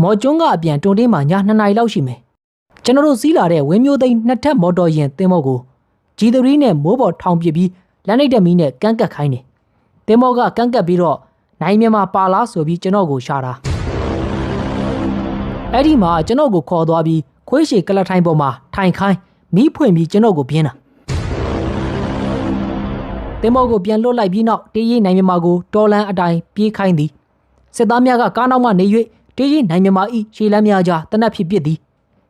မော်ကျွန်းကအပြန်တွန်တင်းမှာည2နာရီလောက်ရှိမယ်ကျွန်တော်တို့စီးလာတဲ့ဝင်းမျိုးသိန်းနှစ်ထပ်မော်တော်ယာဉ်တင်မော်ကိုဂျီသရီနဲ့မိုးပေါ်ထောင်ပစ်ပြီးလက်နှိပ်တဲ့မီးနဲ့ကန်းကတ်ခိုင်းတယ်တင်မော်ကကန်းကတ်ပြီးတော့နိုင်မြန်မာပါလားဆိုပြီးကျွန်တော်ကိုရှာတာအဲ့ဒီမှာကျွန်တော်ကိုခေါ်သွားပြီးခွေးရှည်ကလတ်ထိုင်းပေါ်မှာထိုင်ခိုင်းမီးဖွင့်ပြီးကျွန်တော်ကိုပြင်းတာတင်မောကိုပြန်လွတ်လိုက်ပြီးနောက်တေးရီနိုင်မြမာကိုတော်လန်အတိုင်းပြေးခိုင်းသည်စစ်သားများကကားနောက်မှနေ၍ တေးရီနိုင်မြမာ၏ရှေလန်းများကြားတနက်ဖြစ်ပစ်သည်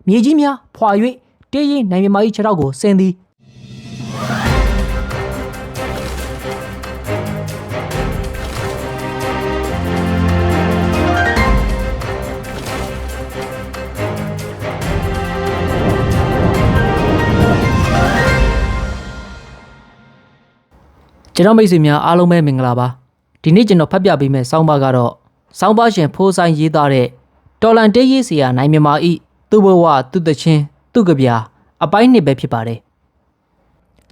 မြေကြီးများဖွာ၍တေးရီနိုင်မြမာ၏ခြေထောက်ကိုဆင်းသည်ကျွန်တော်မိတ်ဆွေများအားလုံးပဲမင်္ဂလာပါဒီနေ့ကျွန်တော်ဖတ်ပြပေးမယ့်ဆောင်းပါးကတော့ ဆောင်းပါးရှင်ဖိုးဆိုင်ရေးသားတဲ့တော်လန်တေးရေးဆရာနိုင်မြမာဤသူ့ဘဝသူ့တချင်းသူ့ကြပြအပိုင်းနှစ်ပဲဖြစ်ပါတယ်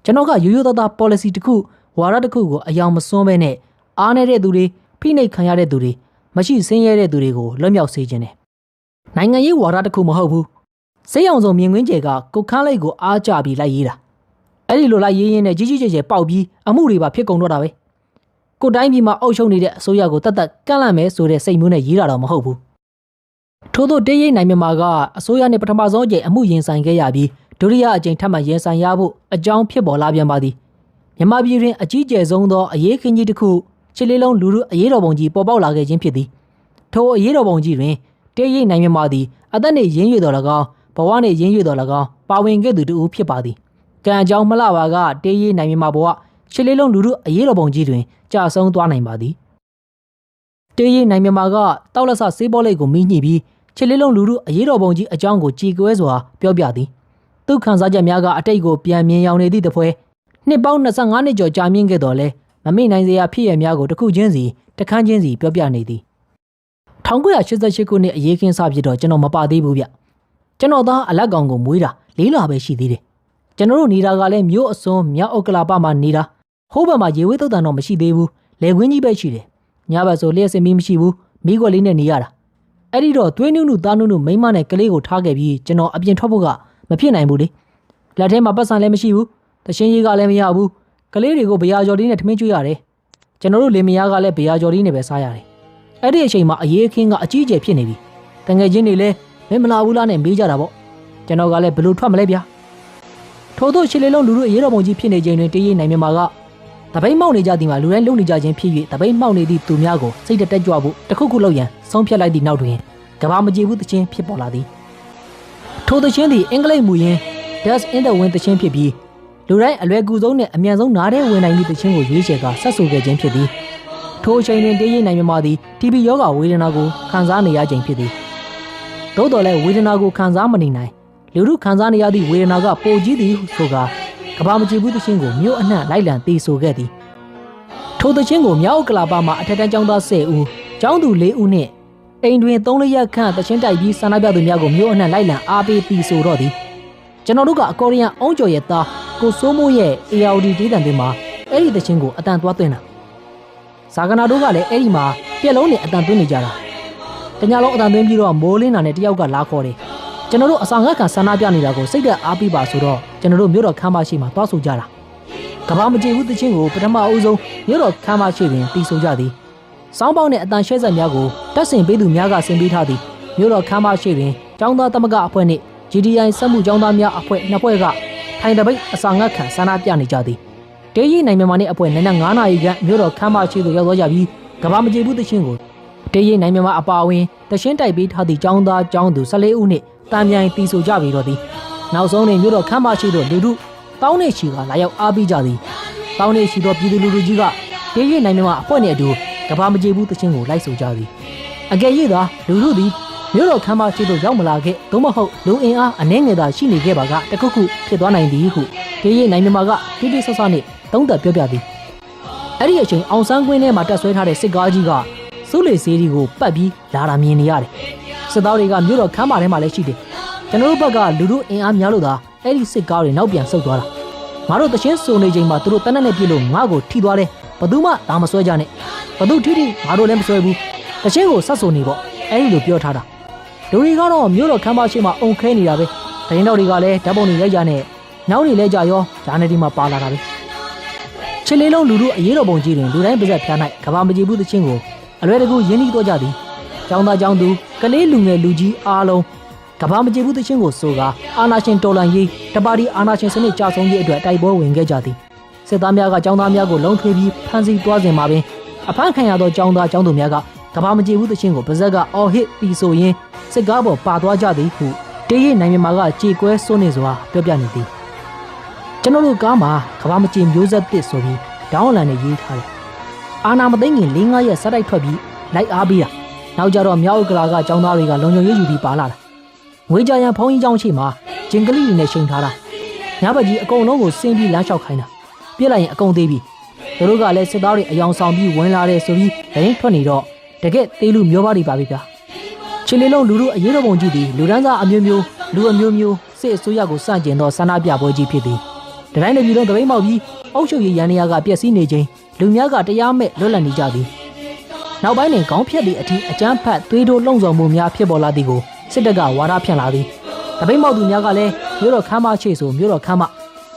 ကျွန်တော်ကရိုးရိုးသားသား policy တစ်ခုဝါဒတစ်ခုကိုအယောင်မစွန်းပဲနဲ့အားနေတဲ့သူတွေဖိနှိပ်ခံရတဲ့သူတွေမရှိဆင်းရဲတဲ့သူတွေကိုလွတ်မြောက်စေခြင်းတယ်နိုင်ငံရေးဝါဒတစ်ခုမဟုတ်ဘူးစိတ်အောင်ဆုံးမြင်ကွင်းကျဲကကုတ်ခန်းလိုက်ကိုအားကြပြီးလိုက်ရေးတာအဲ့ဒီလိုလိုက်ရေးရင်းနဲ့ကြီးကြီးကျယ်ကျယ်ပေါက်ပြီးအမှုတွေပါဖြစ်ကုန်တော့တာပဲ ကိုတိုင်းပြည်မှာအုပ်ချုပ်နေတဲ့အစိုးရကိုတတ်တတ်ကန့်လန့်မယ်ဆိုတဲ့စိတ်မျိုးနဲ့ရေးတာတော့မဟုတ်ဘူးထို့သောတေးရိပ်နိုင်မြန်မာကအစိုးရနဲ့ပထမဆုံးအကြိမ်အမှုရင်ဆိုင်ခဲ့ရပြီးဒုတိယအကြိမ်ထပ်မံရင်ဆိုင်ရဖို့အကြောင်းဖြစ်ပေါ်လာပြန်ပါသည်မြန်မာပြည်တွင်အကြီးကျယ်ဆုံးသောအရေးခင်းကြီးတစ်ခုချစ်လေးလုံးလူလူအရေးတော်ပုံကြီးပေါ်ပေါက်လာခဲ့ခြင်းဖြစ်သည်ထိုအရေးတော်ပုံကြီးတွင်တေးရိပ်နိုင်မြန်မာသည်အသက်နှင့်ရင်းရွတော်၎င်းဘဝနှင့်ရင်းရွတော်၎င်းပါဝင်ခဲ့သူတူဖြစ်ပါသည်ကံအကြောင်းမလှပါကတေးရေးနိုင်မြန်မာဘဝ ချစ်လေးလုံးလူလူအရေးတော်ပုံကြီးတွင်ကြာဆုံးသွားနိုင်ပါသည်တေးရေးနိုင်မြန်မာကတောက်လက်ဆဆေးဘောလိတ်ကိုမိညှိပြီးချစ်လေးလုံးလူလူအရေးတော်ပုံကြီးအကြောင်းကိုကြည်ကွဲစွာပြောပြသည်သူခန်းစားချက်များကအတိတ်ကိုပြန်မြင်ရောင်နေသည့်တပွဲနှစ်ပေါင်း25နှစ်ကျော်ကြာမြင့်ခဲ့တော်လဲမမေ့နိုင်စရာဖြစ်ရများကိုတစ်ခုချင်းစီတစ်ခန်းချင်းစီပြောပြနေသည်1988ခုနှစ်အရေးခင်းစဖြစ်တော့ကျွန်တော်မပါသေးဘူးဗျကျွန်တော်သားအလက်ကောင်ကိုမွေးတာလေးလပဲရှိသေးတယ်ကျွန်တော်တို့နေတာကလည်းမြို့အစွန်းမြောက်ဥက္ကလာပမှာနေတာ ဟိုးဘက်မှာရေဝေးသုတ်တန်တော့မရှိသေးဘူးလေကွင်းကြီးပဲရှိတယ်ညဘက်ဆိုလျှက်စင်မီမရှိဘူးမိခွက်လေးနဲ့နေရတာအဲ့ဒီတော့သွေးနုနုသားနုနုမိန်းမနဲ့ကလေးကိုထားခဲ့ပြီးကျွန်တော်အပြင်ထွက်ဖို့ကမဖြစ်နိုင်ဘူးလေလက်ထဲမှာပတ်စံလည်းမရှိဘူးတချင်းကြီးကလည်းမရဘူးကလေးတွေကိုဗျာကျော်လေးနဲ့ထမင်းကျွေးရတယ်ကျွန်တော်တို့လင်မယားကလည်းဗျာကျော်လေးနဲ့ပဲစားရတယ်အဲ့ဒီအချိန်မှာအရေးအခင်းကအကြီးအကျယ်ဖြစ်နေပြီတငယ်ချင်းတွေလည်းမင်းမလာဘူးလားနဲ့မေးကြတာပေါ့ကျွန်တော်ကလည်းဘယ်လိုထွက်မလဲဗျာထို့သောရှစ်လေးလုံးလူတို့အရေးတော်ပုံကြီးဖြစ်နေခြင်းတွင်တည်ရည်နိုင်မြန်မာက တပိတ်မောက်နေကြသည်မှာလူတိုင်းလုံနေကြခြင်းဖြစ်၍တပိတ်မောက်နေသည့်သူများကိုစိတ်တက်တက်ကြွဖို့တစ်ခုခုလောက်ရန်ဆုံးဖြတ်လိုက်သည့်နောက်တွင်ကဘာမကြည့်ဘူးသခြင်းဖြစ်ပေါ်လာသည်ထိုသခြင်းသည်အင်္ဂလိပ်မူရင်း Dust in the Wind သခြင်းဖြစ်ပြီးလူတိုင်းအလွယ်ကူဆုံးနဲ့အမြန်ဆုံးနားထဲဝင်နိုင်သည့်သခြင်းကိုရွေးချယ်ကဆက်ဆိုခဲ့ခြင်းဖြစ်သည်ထိုအချိန်တွင်တည်ရည်နိုင်မြန်မာသည် TB ယောဂဝေဒနာကိုခံစားနေရခြင်းဖြစ်သည်သို့တော်လည်းဝေဒနာကိုခံစားမနေနိုင်လူလူခံစားနေရသည့်ဝေဒနာကပိုကြီးသည်ဟုဆိုကာ ကဘာမကြည့်ဘူးသချင်းကိုမြို့အနှံ့လိုက်လံตีဆိုခဲ့သည်ထိုသချင်းကိုမြောက်ကလာပါမှာအထက်တန်းကျောင်းသား10ဦးကျောင်းသူ4ဦးနှင့်အိမ်တွင်3ရက်ခန့်သချင်းတိုက်ပြီးဆန္ဒပြသူများကိုမြို့အနှံ့လိုက်လံအားပေးตีဆိုတော့သည်ကျွန်တော်တို့ကအကော်ရီယန်အုံးကျော်ရဲ့သားကိုစိုးမိုးရဲ့ ARD ဒေသံတွင်မှာအဲ့ဒီသချင်းကိုအတန်သွားသွင်းတာဇာကနာတို့ကလည်းအဲ့ဒီမှာပြက်လုံးနဲ့အတန်သွင်းနေကြတာတညလုံးအတန်သွင်းပြီးတော့မိုးလင်းတာနဲ့တယောက်ကလာခေါ်တယ် ကျွန်တော်တို့အဆောင်ငတ်ခံဆန္ဒပြနေတာကိုစိတ်သက်အားပေးပါဆိုတော့ကျွန်တော်တို့မြို့တော်ခမ်းမရှိမှာတွားဆိုကြတာကဘာမကြည့်ဘူးတချင်းကိုပထမအဦးဆုံးမြို့တော်ခမ်းမရှိတွင်တီးဆိုကြသည်စောင်းပေါင်းနဲ့အတန်ရှဲဆက်များကိုတက်ဆင်ပေးသူများကဆင်ပေးထားသည်မြို့တော်ခမ်းမရှိတွင်ចောင်းသားသမဂအဖွဲ့နှင့် GDI စက်မှုចောင်းသားများအဖွဲ့နှစ်ဖွဲ့ကထိုင်တပိတ်အဆောင်ငတ်ခံဆန္ဒပြနေကြသည်တေးရီနိုင်မြန်မာနှင့်အဖွဲ့နက်နက်9နာရီခန့်မြို့တော်ခမ်းမရှိသို့ရောက်သွားကြပြီးကဘာမကြည့်ဘူးတချင်းကို တေးရင်နိုင်မြန်မာအပါအဝင်တရှင်းတိုက်ပေးထားသည့်ចောင်းသားចောင်းသူ14ဦးနှင့် တံမြိုင်တီဆိုကြပြီတော့သည်နောက်ဆုံးတွင်မြို့တော်ခမ်းမရှိသို့လူထုတောင်းနေချီကလာရောက်အားပေးကြသည်တောင်းနေချီသောပြည်သူလူထုကြီးကတေးရင်နိုင်မြန်မာအဖွဲ့နှင့်အတူကဘာမကြေဘူးတချင်းကိုလိုက်ဆိုကြသည်အကယ်၍သာလူထုသည်မြို့တော်ခမ်းမရှိသို့ရောက်မလာခဲ့သို့မဟုတ်လူအင်အားအနှဲငယ်သာရှိနေခဲ့ပါကတခုခုဖြစ်သွားနိုင်သည်ဟုတေးရင်နိုင်မြန်မာကတိတိဆဆနှင့်သုံးသပ်ပြောပြသည်အဲ့ဒီအချိန်အောင်ဆန်းကွင်းထဲမှာတက်ဆွဲထားတဲ့စစ်ကားကြီးကစုလေစေးဒီကိုပတ်ပြီးလာတာမြင်နေရတယ်။ စစ်သားတွေကမြို့တော်ခမ်းမထဲမှာလည်းရှိတယ်။ကျွန်တော်တို့ဘက်ကလူတို့အင်အားများလို့သာအဲ့ဒီစစ်ကားတွေနောက်ပြန်ဆုတ်သွားတာ။ငါတို့တချင်းစုံနေချိန်မှာသူတို့တနက်နဲ့ပြည့်လို့ငါ့ကိုထိသွားတယ်။ဘသူမှဒါမဆွဲကြနဲ့။ဘသူထိထိငါတို့လည်းမဆွဲဘူး။တချင်းကိုဆက်စုံနေပေါ့။အဲ့ဒီလိုပြောထားတာလူတွေကတော့မြို့တော်ခမ်းမရှိမှအုံခဲနေတာပဲတရင်တော်တွေကလည်းဓာတ်ပုံတွေရိုက်ကြနဲ့ညောင်းနေလဲကြရောဂျာနယ်ဒီမှာပါလာတာပဲချစ်လေးလုံးလူတို့အရေးတော်ပုံကြီးတွင်လူတိုင်းပါဇက်ဖျား၌ကဘာမကြီးဘူးသချင်းကိုအလွယ်တကူရင်းနှီးတော့ကြသည် ကျောင်းသားကျောင်းသူကလေးလူငယ်လူကြီးအားလုံးကဘာမကြေဘူးသချင်းကိုဆိုကာအာနာရှင်တော်လန်ရေးတပါတီအာနာရှင်စနစ်ကြာဆုံးရေးအတွက်တိုက်ပွဲဝင်ခဲ့ကြသည်စစ်သားများကကျောင်းသားများကိုလုံထွေးပြီးဖမ်းဆီးသွားစဉ်မှာပင်အဖမ်းခံရသောကျောင်းသားကျောင်းသူများကကဘာမကြေဘူးသချင်းကိုပါဇက်ကအော်ဟစ်ပြီးဆိုရင်းစစ်ကားပေါ်ပါသွားကြသည်ဟုတေးရနိုင်မြန်မာကကြေကွဲစွနေစွာပြောပြနေသည်ကျွန်တော်တို့ကားမှာကဘာမကြေမျိုးဆက်တစ်ဆိုပြီးဒေါင်းလန်နဲ့ရေးထားတယ်အာနာမသိငင်၄-၅ရက်စတိုက်ထွက်ပြီးလိုက်အားပေးတာ နောက်ကြတော့မြောက်ဥက္ကလာကចောင်းသားတွေကလုံခြုံရေးယူပြီးပါလာတာငွေကြရန်ဖုံးကြီးចောင်းရှိမှာဂျင်ကလေးတွေနဲ့ရှိန်ထားတာညဘက်ကြီးအကုန်လုံးကိုဆင်းပြီးလမ်းလျှောက်ခိုင်းတာပြစ်လိုက်ရင်အကုန်သေးပြီသူတို့ကလည်းစစ်သားတွေအယောင်ဆောင်ပြီးဝင်လာတယ်ဆိုပြီးရင်ထွက်နေတော့တကက်သေးလူမျိုးပါတွေပါပြီဗျာခြေလေးလုံးလူတို့အရေးတော်ပုံကြီးဒီလူဒန်းစားအမျိုးမျိုးလူအမျိုးမျိုးစစ်အစိုးရကိုစန့်ကျင်သောဆန္ဒပြပွဲကြီးဖြစ်သည်တတိုင်းတစ်ပြည်လုံးတပိတ်မောက်ပြီးအုပ်ချုပ်ရေးရန်နေရာကပြက်စီးနေခြင်းလူများကတရားမဲ့လွတ်လပ်နေကြသည် နောက်ပိုင်းတွင်ခေါင်းဖြတ်သည့်အထီးအကျန်းဖတ်သွေးတိုးလှုံ့ဆော်မှုများဖြစ်ပေါ်လာသည်ကိုစစ်တပ်ကဝါဒဖြန့်လာသည်တပိတ်မောက်သူများကလည်းမြို့တော်ခမ်းမရှိဆိုမြို့တော်ခမ်းမ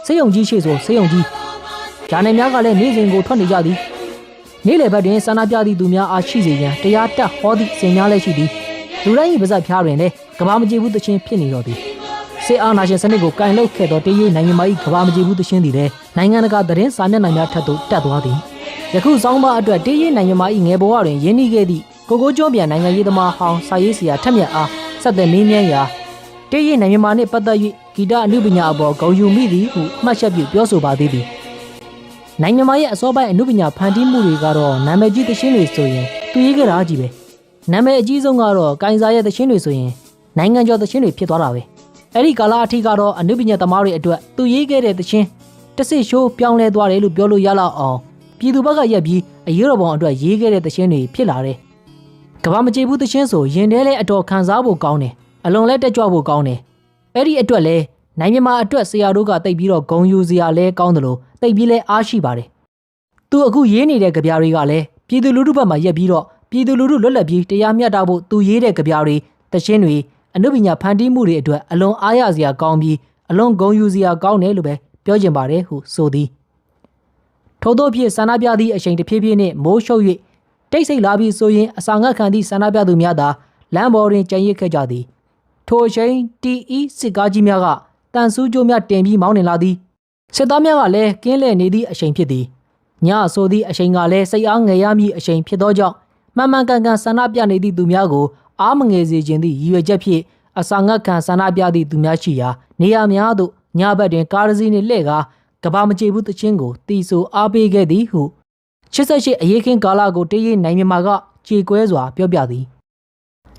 စေယုံကြီးရှိဆိုစေယုံကြီးဂျာနယ်များကလည်းနေစဉ်ကိုထွက်နေကြသည်နေ့လယ်ဘက်တွင်ဆန္ဒပြသည့်သူများအားရှိစေရန်တရားတက်ဟောသည့်စင်များလည်းရှိသည်လူတိုင်း၏ပါဇက်ဖျားတွင်လည်းကဘာမကြည့်ဘူးသချင်းဖြစ်နေတော့သည်စေအာနာရှင်စနစ်ကိုကင်လုတ်ခဲ့သောတရေးနိုင်ငံမကြီးကဘာမကြည့်ဘူးသချင်းသည်လည်းနိုင်ငံတကာသတင်းစာမျက်နှာများထက်သို့တက်သွားသည် ယခုစောင်းမအတွက်တရေးနိုင်ငံမကြီးငယ်ဘဝတွင်ရင်းနှီးခဲ့သည့်ကိုကိုကျွန်းပြန်နိုင်ငံရေးသမားဟောင်းစာရေးဆရာထက်မြက်အားဆက်သက်မင်းမြန်းရာတရေးနိုင်ငံမနှင့်ပတ်သက်၍ဂီတအမှုပညာအပေါ်ဂုဏ်ယူမိသည်ဟုမှတ်ချက်ပြုပြောဆိုပါသေးသည်နိုင်ငံမရဲ့အစောပိုင်းအမှုပညာဖန်တီးမှုတွေကတော့နာမည်ကြီးသချင်းတွေဆိုရင်သူရေးကြတာကြီးပဲနာမည်အကြီးဆုံးကတော့ကိုင်စာရဲ့သချင်းတွေဆိုရင်နိုင်ငံကျော်သချင်းတွေဖြစ်သွားတာပဲအဲ့ဒီကာလအထိကတော့အမှုပညာသမားတွေအတွက်သူရေးခဲ့တဲ့သချင်းတစ်စစ်ရှိုးပြောင်းလဲသွားတယ်လို့ပြောလို့ရလောက်အောင် ပြည်သူဘက်ကရက်ပြီးအရေးတော်ပုံအတွက်ရေးခဲ့တဲ့သချင်းတွေဖြစ်လာတယ်ကဘာမကြေဘူးသချင်းဆိုရင်ထဲလဲအတော်ခံစားဖို့ကောင်းတယ်အလွန်လဲတက်ကြွဖို့ကောင်းတယ်အဲ့ဒီအတွက်လဲနိုင်မြန်မာအတွက်ဆရာတို့ကတိတ်ပြီးတော့ဂုံယူစရာလဲကောင်းတယ်လို့တိတ်ပြီးလဲအားရှိပါတယ်သူအခုရေးနေတဲ့ကြပြားတွေကလည်းပြည်သူလူထုဘက်မှာရက်ပြီးတော့ပြည်သူလူထုလွတ်လပ်ပြီးတရားမျှတဖို့သူရေးတဲ့ကြပြားတွေတခြင်းတွေအနုပညာဖန်တီးမှုတွေအတွက်အလွန်အားရစရာကောင်းပြီးအလွန်ဂုဏ်ယူစရာကောင်းတယ်လို့ပဲပြောချင်ပါတယ်ဟုဆိုသည် ထို့သောဖြင့်ဆန္ဒပြသည့်အချိန်တစ်ဖြည်းဖြည်းနှင့်မိုးရှုပ်၍တိတ်ဆိတ်လာပြီးဆိုရင်အစာငတ်ခံသည့်ဆန္ဒပြသူများသာလမ်းပေါ်တွင်ကြံရစ်ခဲ့ကြသည်ထိုအချိန်တီအီစစ်ကားကြီးများကတန်ဆူးကြိုးများတင်ပြီးမောင်းနေလာသည်စစ်သားများကလည်းကင်းလှည့်နေသည့်အချိန်ဖြစ်သည်ညဆိုသည့်အချိန်ကလည်းစိတ်အားငယ်ရမည့်အချိန်ဖြစ်သောကြောင့်မှန်မှန်ကန်ကန်ဆန္ဒပြနေသည့်သူများကိုအားမငယ်စေခြင်းသည့်ရည်ရွယ်ချက်ဖြင့်အစာငတ်ခံဆန္ဒပြသည့်သူများရှိရာနေရာများသို့ညဘက်တွင်ကားတစ်စီးနှင့်လှည့်ကာ ကဘာမကြေဘူးတချင်းကိုတီဆိုအားပေးခဲ့သည်ဟု88အရေးခင်းကာလကိုတရေးနိုင်မြန်မာကကြေကွဲစွာပြောပြသည်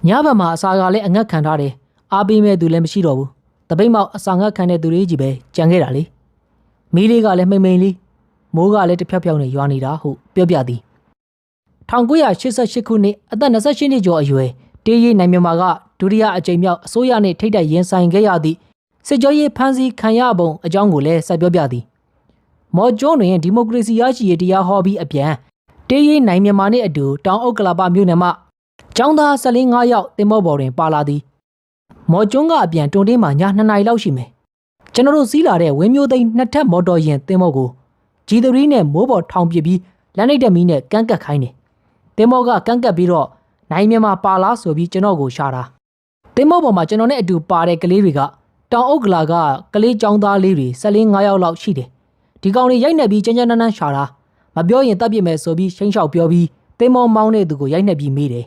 ညဘက်မှာအစာကလည်းအငတ်ခံထားတယ်အားပေးမဲ့သူလည်းမရှိတော့ဘူးတပိတ်မောက်အစာငတ်ခံတဲ့သူတွေကြီးပဲကြံခဲ့တာလေမီးလေးကလည်းမှိန်မှိန်လေးမိုးကလည်းတစ်ဖြောက်ဖြောက်နဲ့ရွာနေတာဟုပြောပြသည်1988ခုနှစ်အသက်28နှစ်ကျော်အရွယ်တေးရီနိုင်မြန်မာကဒုတိယအကြိမ်မြောက်အစိုးရနှင့်ထိတ်တိုက်ရင်ဆိုင်ခဲ့ရသည့်စစ်ကြောရေးဖမ်းဆီးခံရပုံအကြောင်းကိုလည်းဆက်ပြောပြသည် မော်ကျွန်းတွင်ဒီမိုကရေစီရရှိရေးတရားဟောပြီးအပြန်တေးရီနိုင်မြန်မာနှင့်အတူတောင်အုပ်ကလာပမြို့နယ်မှကျောင်းသား14ယောက်တင်မောပေါ်တွင်ပါလာသည်မော်ကျွန်းကအပြန်တွန်တင်းမှာည2နာရီလောက်ရှိမယ်ကျွန်တော်တို့စီးလာတဲ့ဝင်းမျိုးသိန်းနှစ်ထပ်မော်တော်ယာဉ်တင်မောကိုဂျီသရီနဲ့မိုးပေါ်ထောင်ပစ်ပြီးလက်နှိပ်တက်မီနဲ့ကန်းကတ်ခိုင်းတယ်တင်မောကကန်းကတ်ပြီးတော့နိုင်မြန်မာပါလားဆိုပြီးကျွန်တော်ကိုရှာတာတင်မောပေါ်မှာကျွန်တော်နဲ့အတူပါတဲ့ကလေးတွေကတောင်အုပ်ကလာကကလေးចောင်းသားလေးတွေ14 5ယောက်လောက်ရှိတယ် ဒီကောင်တွေရိုက်နှက်ပြီးကြမ်းကြမ်းတမ်းတမ်းရှာတာမပြောရင်တပ်ပြစ်မယ်ဆိုပြီးချင်းချောက်ပြောပြီးတင်မောမောင်းတဲ့သူကိုရိုက်နှက်ပြီးမေးတယ်